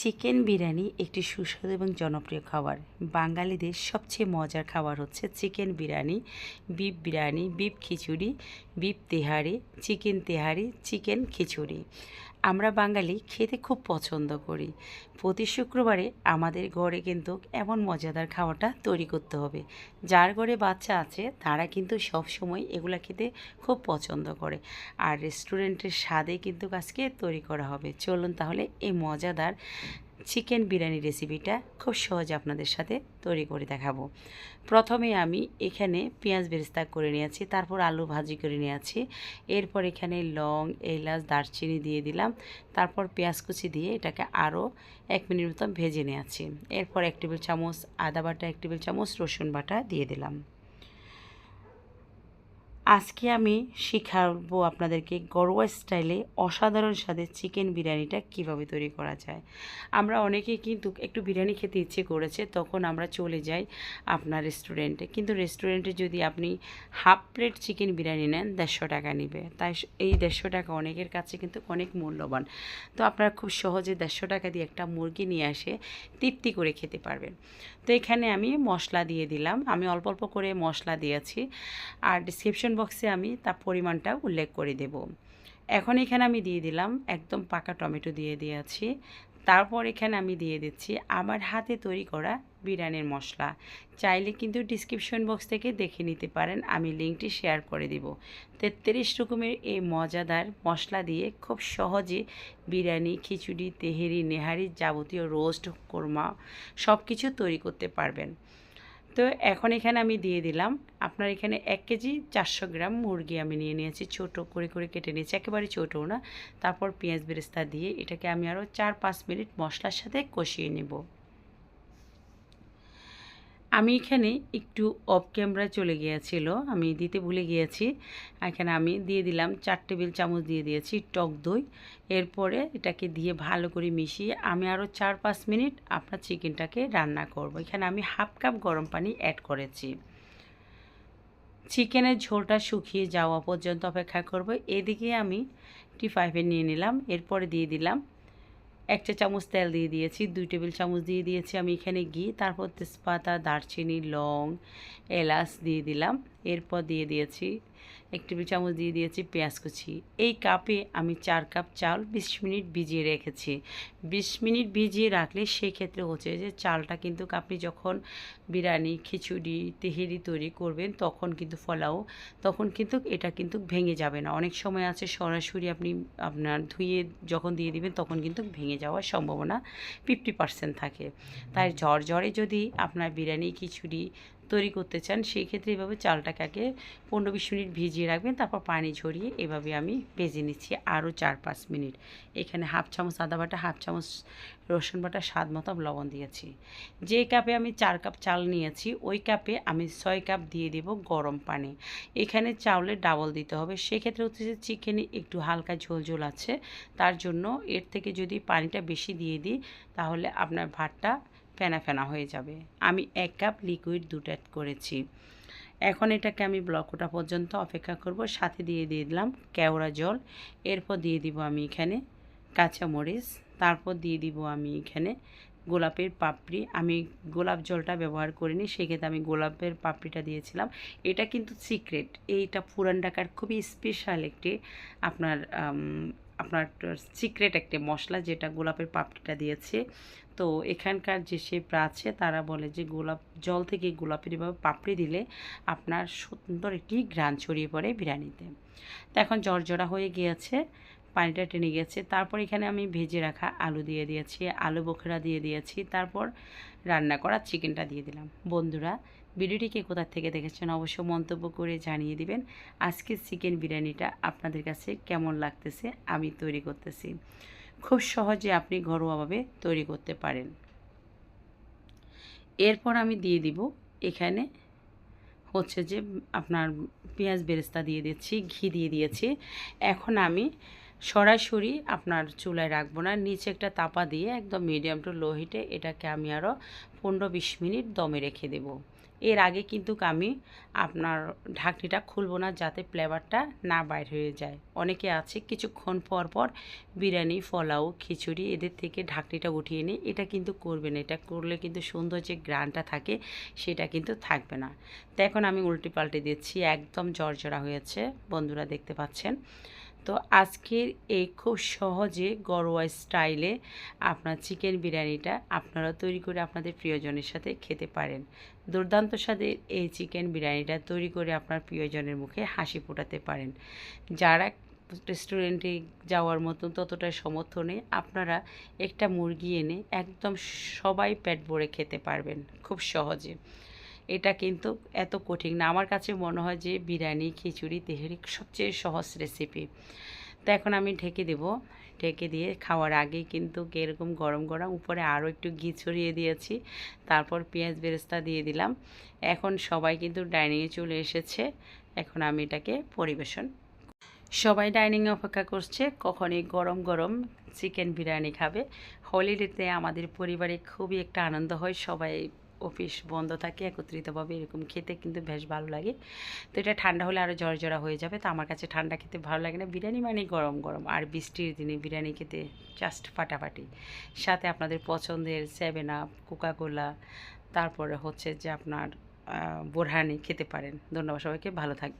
Chicken biryani একটি সুস্বাদু এবং জনপ্রিয় খাবার। বাঙালিদের সবচেয়ে মজার খাবার হচ্ছে chicken biryani beef biryani beef khichuri beef tehari, chicken tehari, chicken khichuri. আমরা বাঙালি খেতে খুব পছন্দ করি। প্রতি শুক্রবারে আমাদের ঘরে কিন্তু এমন মজাদার খাবারটা তৈরি করতে হবে। যার ঘরে বাচ্চা আছে, তারা কিন্তু সব সময় এগুলা খেতে খুব পছন্দ করে। আর রেস্টুরেন্টের স্বাদে কিন্তু আজকে তৈরি করা হবে। চলুন তাহলে এই মজাদার চিকেন বিরিয়ানি রেসিপিটা খুব সহজে আপনাদের সাথে তৈরি করে দেখাবো। প্রথমে আমি এখানে পেঁয়াজ বেরেস্তা করে নিয়েছি, তারপর আলু ভাজি করে নিয়েছি। এরপর এখানে লং, এলাচ, দারচিনি দিয়ে দিলাম। তারপর পেঁয়াজ কুচি দিয়ে এটাকে আরও এক মিনিট মতো ভেজে নিয়েছি। এরপর এক টেবিল চামচ আদা বাটা, এক টেবিল চামচ রসুন বাটা দিয়ে দিলাম। আজকে আমি শেখাবো আপনাদেরকে গরোয়া স্টাইলে অসাধারণ স্বাদের চিকেন বিরিয়ানিটা কীভাবে তৈরি করা যায়। আমরা অনেকেই কিন্তু একটু বিরিয়ানি খেতে ইচ্ছে করেছে, তখন আমরা চলে যাই আপনার রেস্টুরেন্টে কিন্তু রেস্টুরেন্টে যদি আপনি হাফ প্লেট চিকেন বিরিয়ানি নেন, দেড়শো টাকা নেবে। তাই এই দেড়শো টাকা অনেকের কাছে কিন্তু অনেক মূল্যবান। তো আপনারা খুব সহজে দেড়শো টাকা দিয়ে একটা মুরগি নিয়ে আসে তৃপ্তি করে খেতে পারবেন। তো এখানে আমি মশলা দিয়ে দিলাম। আমি অল্প অল্প করে মশলা দিয়েছি। আর ডিসক্রিপশন বক্সে আমি তার পরিমাণটা উল্লেখ করে দেব। এখন এখানে আমি দিয়ে দিলাম একদম পাকা টমেটো দিয়ে দিয়েছি। তারপর এখানে আমি দিয়ে দিচ্ছি আমার হাতে তৈরি করা বিরিয়ানির মশলা। চাইলে কিন্তু ডিসক্রিপশন বক্স থেকে দেখে নিতে পারেন, আমি লিঙ্কটি শেয়ার করে দিব। তেত্রিশ রকমের এই মজাদার মশলা দিয়ে খুব সহজে বিরিয়ানি, খিচুড়ি, তেহেরি, নেহারি যাবতীয় রোস্ট কোরমা সব কিছু তৈরি করতে পারবেন। তো এখন এখানে আমি দিয়ে দিলাম। আপনার এখানে এক কেজি চারশো গ্রাম মুরগি আমি নিয়ে নিয়েছি। ছোট করে করে কেটে নিয়েছি। একেবারে ছোটও না। তারপর পেঁয়াজ বেরেস্তা দিয়ে এটাকে আমি আরও চার পাঁচ মিনিট মশলার সাথে কষিয়ে নেব। আমি এখানে একটু অফ ক্যামেরা চলে গিয়েছিল, আমি দিতে ভুলে গিয়েছি। এখানে আমি দিয়ে দিলাম চার টেবিল চামচ দিয়ে দিয়েছি টক দই। এরপরে এটাকে দিয়ে ভালো করে মিশিয়ে আমি আরও চার পাঁচ মিনিট আপনার চিকেনটাকে রান্না করব। এখানে আমি হাফ কাপ গরম পানি অ্যাড করেছি। চিকেনের ঝোলটা শুকিয়ে যাওয়া পর্যন্ত অপেক্ষা করব। এদিকে আমি টি ফাইভে নিয়ে নিলাম, এরপরে দিয়ে দিলাম এক চা চামচ তেল দিয়ে দিয়েছি, দুই টেবিল চামচ দিয়ে দিয়েছি আমি এখানে ঘি, তারপর তেজপাতা, দারচিনি, লং, এলাচ দিয়ে দিলাম। এরপর দিয়ে দিয়েছি এক টেবিল চামচ দিয়ে দিয়েছি পেঁয়াজ কুচি। এই কাপে আমি চার কাপ চাল বিশ মিনিট ভিজিয়ে রেখেছি। বিশ মিনিট ভিজিয়ে রাখলে সেই ক্ষেত্রে হচ্ছে যে চালটা কিন্তু আপনি যখন বিরিয়ানি, খিচুড়ি, তেহেরি তৈরি করবেন তখন কিন্তু ফলাও, তখন কিন্তু এটা কিন্তু ভেঙে যাবে না। অনেক সময় আছে সরাসরি আপনি আপনার ধুয়ে যখন দিয়ে দিবেন তখন কিন্তু ভেঙে যাওয়ার সম্ভাবনা ফিফটি পার্সেন্ট থাকে। তাই ঝড়ে যদি আপনার বিরিয়ানি, খিচুড়ি তৈরি করতে চান, সেই ক্ষেত্রে এভাবে চালটাকে আগে পনেরো বিশ মিনিট ভিজিয়ে রাখবেন, তারপর পানি ঝরিয়ে এভাবে আমি ভেজে নিচ্ছি আরও চার পাঁচ মিনিট। এখানে হাফ চামচ আদা বাটা, হাফ চামচ রসুন বাটা, স্বাদ মতো লবণ দিয়েছি। যে কাপে আমি চার কাপ চাল নিয়েছি, ওই কাপে আমি ছয় কাপ দিয়ে দেব গরম পানি। এখানে চাউলের ডাবল দিতে হবে, সেক্ষেত্রে হচ্ছে যে চিকেনে একটু হালকা ঝোল ঝোল আছে, তার জন্য এর থেকে যদি পানিটা বেশি দিয়ে দিই, তাহলে আপনার ভাতটা ফেনা ফেনা হয়ে যাবে। আমি এক কাপ লিকুইড অ্যাড করেছি। এখন এটাকে আমি ব্লকটা পর্যন্ত অপেক্ষা করব। সাথে দিয়ে দিয়ে দিলাম কেওড়া জল। এরপর দিয়ে দিব আমি এখানে কাঁচামরিচ। তারপর দিয়ে দিব আমি এখানে গোলাপের পাপড়ি। আমি গোলাপ জলটা ব্যবহার করিনি, সেক্ষেত্রে আমি গোলাপের পাপড়িটা দিয়েছিলাম। এটা কিন্তু সিক্রেট এইটা পুরান ঢাকার খুবই স্পেশাল একটি আপনার আপনার সিক্রেট একটা মশলা যেটা গোলাপের পাপড়িটা দিয়েছে। তো এখানকার যে শেপরা আছে, তারা বলে যে গোলাপ, জল থেকে গোলাপের এভাবে পাপড়ি দিলে আপনার সুন্দর একটি গ্রান ছড়িয়ে পড়ে বিরিয়ানিতে। তো এখন জর্জরা হয়ে গিয়েছে, পানিটা টেনে গেছে তারপর এখানে আমি ভেজে রাখা আলু দিয়ে দিয়েছি, আলু বোখরা দিয়ে দিয়েছি। তারপর রান্না করা চিকেনটা দিয়ে দিলাম। বন্ধুরা ভিডিওটিকে কোথা থেকে দেখেছেন অবশ্য মন্তব্য করে জানিয়ে দিবেন। আজকে চিকেন বিরিয়ানিটা আপনাদের কাছে কেমন লাগতেছে আমি তৈরি করতেছি। খুব সহজে আপনি ঘরোয়াভাবে তৈরি করতে পারেন। এরপর আমি দিয়ে দিব এখানে হচ্ছে যে আপনার পেঁয়াজ বেরেস্তা দিয়ে দিচ্ছি ঘি দিয়ে দিয়েছি। এখন আমি সরাসরি আপনার চুলায় রাখব না। নিচে একটা তাপা দিয়ে একদম মিডিয়াম টু লো হিটে এটাকে আমি আরও পনেরো বিশ মিনিট দমে রেখে দেব। এর আগে কিন্তু আমি আপনার ঢাকনিটা খুলবো না যাতে ফ্লেভারটা না বাইর হয়ে যায়। অনেকে আছে কিছুক্ষণ পর পর বিরিয়ানি, পোলাও, খিচুড়ি এদের থেকে ঢাকনিটা উঠিয়ে নিই এটা কিন্তু করবে না এটা করলে কিন্তু সুন্দর যে গ্রানটা থাকে সেটা কিন্তু থাকবে না। তো এখন আমি উল্টে পাল্টে দিচ্ছি। একদম জর্জরা হয়েছে। বন্ধুরা দেখতে পাচ্ছেন। তো আজকের এই খুব সহজে গরোয়া স্টাইলে আপনার চিকেন বিরিয়ানিটা আপনারা তৈরি করে আপনাদের প্রিয়জনের সাথে খেতে পারেন। দুর্দান্ত স্বাদের এই চিকেন বিরিয়ানিটা তৈরি করে আপনার প্রিয়জনের মুখে হাসি ফোটাতে পারেন। যারা রেস্টুরেন্টে যাওয়ার মতন ততটা সমর্থ নেই, আপনারা একটা মুরগি এনে একদম সবাই পেট ভরে খেতে পারবেন খুব সহজে। এটা কিন্তু এত কঠিন না। আমার কাছে মনে হয় যে বিরিয়ানি, খিচুড়ি, তেহারি সবচেয়ে সহজ রেসিপি তো এখন আমি ঢেকে দেব। ঢেকে দিয়ে খাওয়ার আগে কিন্তু এরকম গরম গরম উপরে আরও একটু ঘি ছড়িয়ে দিয়েছি। তারপর পেঁয়াজ বেরেস্তা দিয়ে দিলাম। এখন সবাই কিন্তু ডাইনিংয়ে চলে এসেছে। এখন আমি এটাকে পরিবেশন। সবাই ডাইনিংয়ে অপেক্ষা করছে, কখনই গরম গরম চিকেন বিরিয়ানি খাবে। হলিডেতে আমাদের পরিবারে খুবই একটা আনন্দ হয়। সবাই অফিস বন্ধ থাকে, একত্রিতভাবে এরকম খেতে কিন্তু বেশ ভালো লাগে। তো এটা ঠান্ডা হলে আরও ঝরঝরা হয়ে যাবে। তো আমার কাছে ঠান্ডা খেতে ভালো লাগে না। বিরিয়ানি মানে গরম গরম। আর বৃষ্টির দিনে বিরিয়ানি খেতে জাস্ট ফাটাফাটি। সাথে আপনাদের পছন্দের সেভেন আপ কোকাকোলা তারপরে হচ্ছে যে আপনার বোরহানি খেতে পারেন। ধন্যবাদ সবাইকে। ভালো থাকবেন।